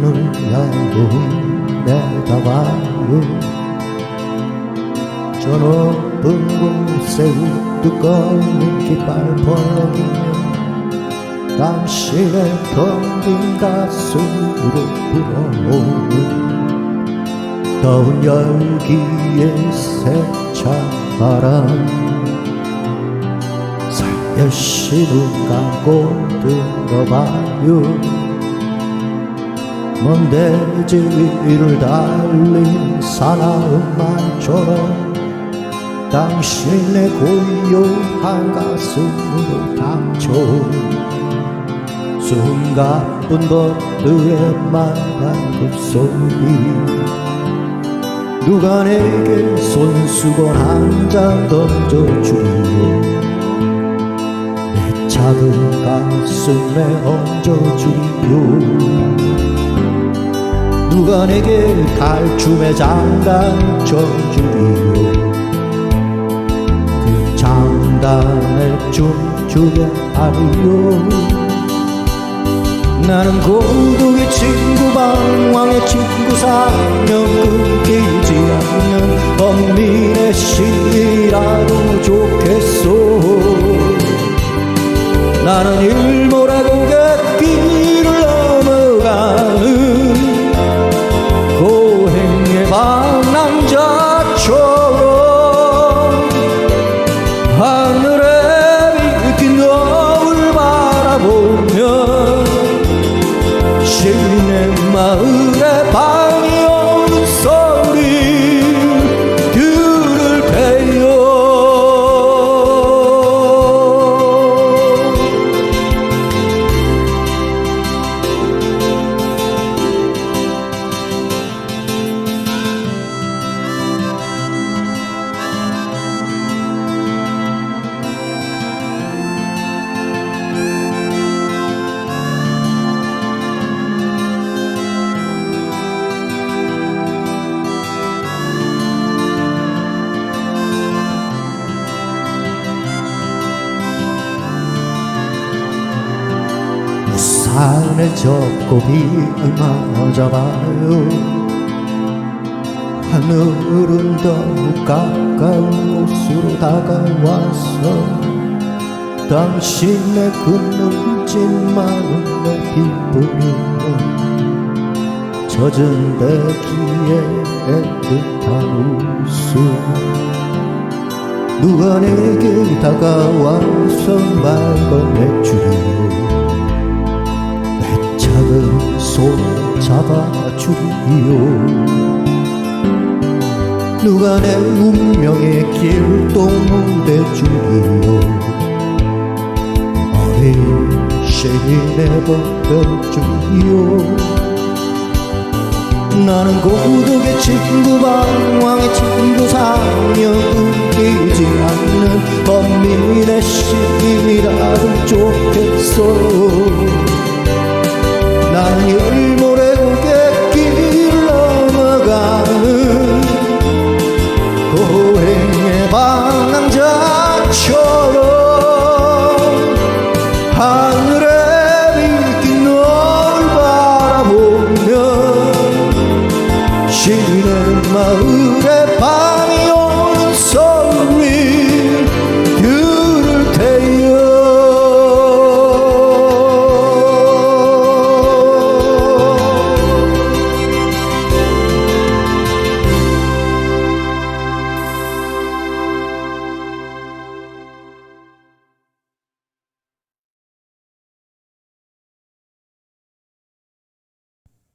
하늘나무 내다봐요 저 높은 곳에 우뚝거린 깃발 벌기며 당신의 텅빈 가슴으로 불어오는 더운 열기에 세찬 바람 살며시 눈 감고 들어봐요 먼 대지 위를 달린 사나운 말처럼 당신의 고요한 가슴으로 닥쳐온 숨가쁜 버드의 맑은 급소리 누가 내게 손수건 한 장 던져주리요 내 작은 가슴에 얹어주리요 누가 내게 갈춤의 장단 쳐주리요? 그 장단에 춤추게 하리요? 나는 고독의 친구 방황의 친구 사명 끊기지 않는 범민의 신이라도 좋겠소? 나는 일 우산을 접고 비를 맞아봐요. 하늘은 더욱 가까운 곳으로 다가와서 당신의 그 눈짓 마음에 비뿌리는 젖은 배기에 애틋한 웃음. 누가 내게 다가와서 말 건네주리 잡아주리요. 누가 내 운명의 길동 무 대 주리요? 어린 신이 내버려 주리요. 나는 고독의 친구 방황의 친구 사며 끊기지 않는 범민의 신이라도 좋겠어 나는 열모 하